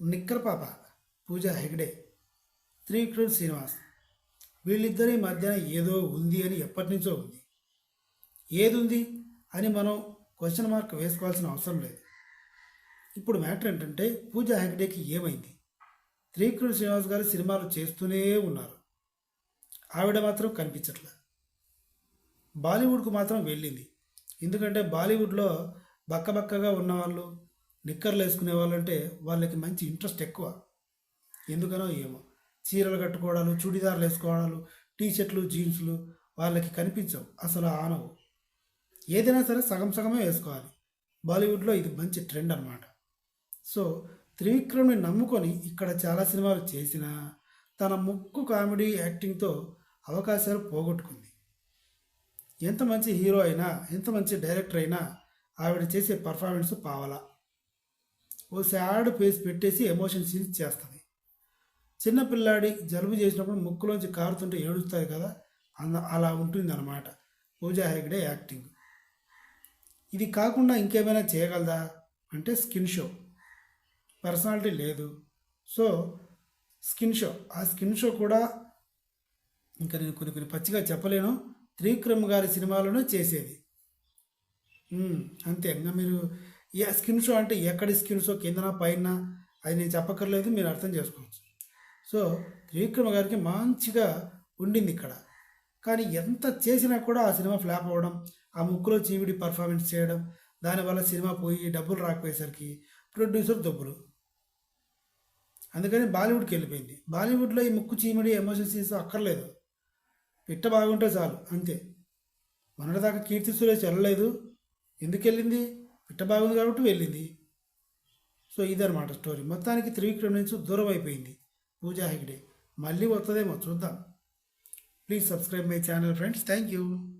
నిక్కరపాప పూజా హెగ్డే త్రివిక్రమ్ శ్రీనివాస్. వీళ్ళిద్దరి మధ్యన ఏదో ఉంది అని ఎప్పటి నుంచో ఉంది. ఏది ఉంది అని మనం క్వశ్చన్ మార్క్ వేసుకోవాల్సిన అవసరం లేదు. ఇప్పుడు మ్యాటర్ ఏంటంటే పూజా హెగ్డేకి ఏమైంది? త్రివిక్రమ్ శ్రీనివాస్ గారు సినిమాలు చేస్తూనే ఉన్నారు. ఆవిడ మాత్రం కనిపించట్లే. బాలీవుడ్కు మాత్రం వెళ్ళింది. ఎందుకంటే బాలీవుడ్లో బక్కబక్కగా ఉన్నవాళ్ళు నిక్కర్లు వేసుకునే వాళ్ళంటే వాళ్ళకి మంచి ఇంట్రెస్ట్ ఎక్కువ. ఎందుకనో ఏమో. చీరలు కట్టుకోవడాలు చుడిదార్లు వేసుకోవడాలు టీ షర్ట్లు జీన్స్లు వాళ్ళకి కనిపించవు. అసలు ఆనవు. ఏదైనా సరే సగం సగమే వేసుకోవాలి. బాలీవుడ్లో ఇది మంచి ట్రెండ్ అనమాట సో త్రివిక్రమ్ని నమ్ముకొని ఇక్కడ చాలా సినిమాలు చేసినా తన ముక్కు కామెడీ యాక్టింగ్తో అవకాశాలు పోగొట్టుకుంది. ఎంత మంచి హీరో అయినా ఎంత మంచి డైరెక్టర్ అయినా ఆవిడ చేసే పర్ఫార్మెన్స్ పావలా. ఓ సాడ్ ఫేస్ పెట్టేసి ఎమోషన్ సీన్స్ చేస్తుంది. చిన్నపిల్లాడి జలుబు చేసినప్పుడు ముక్కులోంచి కారుతుంటే ఏడుస్తుంది కదా అంద అలా ఉంటుంది అనమాట పూజా హెగ్డే యాక్టింగ్. ఇది కాకుండా ఇంకేమైనా చేయగలదా? అంటే స్కిన్ షో. పర్సనాలిటీ లేదు. So skin show. ఆ స్కిన్ షో కూడా ఇంకా నేను కొన్ని కొన్ని పచ్చిగా చెప్పలేను. త్రివిక్రమ్ గారి సినిమాలోనే చేసేది. అంతే. ఇంకా మీరు ఈ స్కిన్ షో అంటే ఎక్కడి స్కిన్ షో కిందన పైన అది నేను చెప్పక్కర్లేదు మీరు అర్థం చేసుకోవచ్చు. సో త్రివిక్రమ గారికి మంచిగా ఉండింది ఇక్కడ. కానీ ఎంత చేసినా కూడా ఆ సినిమా ఫ్లాప్ అవ్వడం ఆ ముక్కులో చీవిడి పర్ఫార్మెన్స్ చేయడం దానివల్ల సినిమా పోయి డబ్బులు రాకపోయేసరికి ప్రొడ్యూసర్ దొబ్బులు. అందుకని బాలీవుడ్కి వెళ్ళిపోయింది. బాలీవుడ్లో ఈ ముక్కు చీమిడి ఎమోషన్ సీన్స్ అక్కర్లేదు. పిట్ట బాగుంటే చాలు అంతే. మొన్నటిదాకా కీర్తి సురేష్ వెళ్ళలేదు. ఎందుకు వెళ్ళింది? పిట్ట బాగుంది కాబట్టి వెళ్ళింది. సో ఇదనమాట స్టోరీ. మొత్తానికి త్రివిక్రమ్ నుంచి దూరం అయిపోయింది పూజా హెగ్డే మళ్ళీ వస్తుందేమో చూద్దాం. Please subscribe my channel friends. Thank you.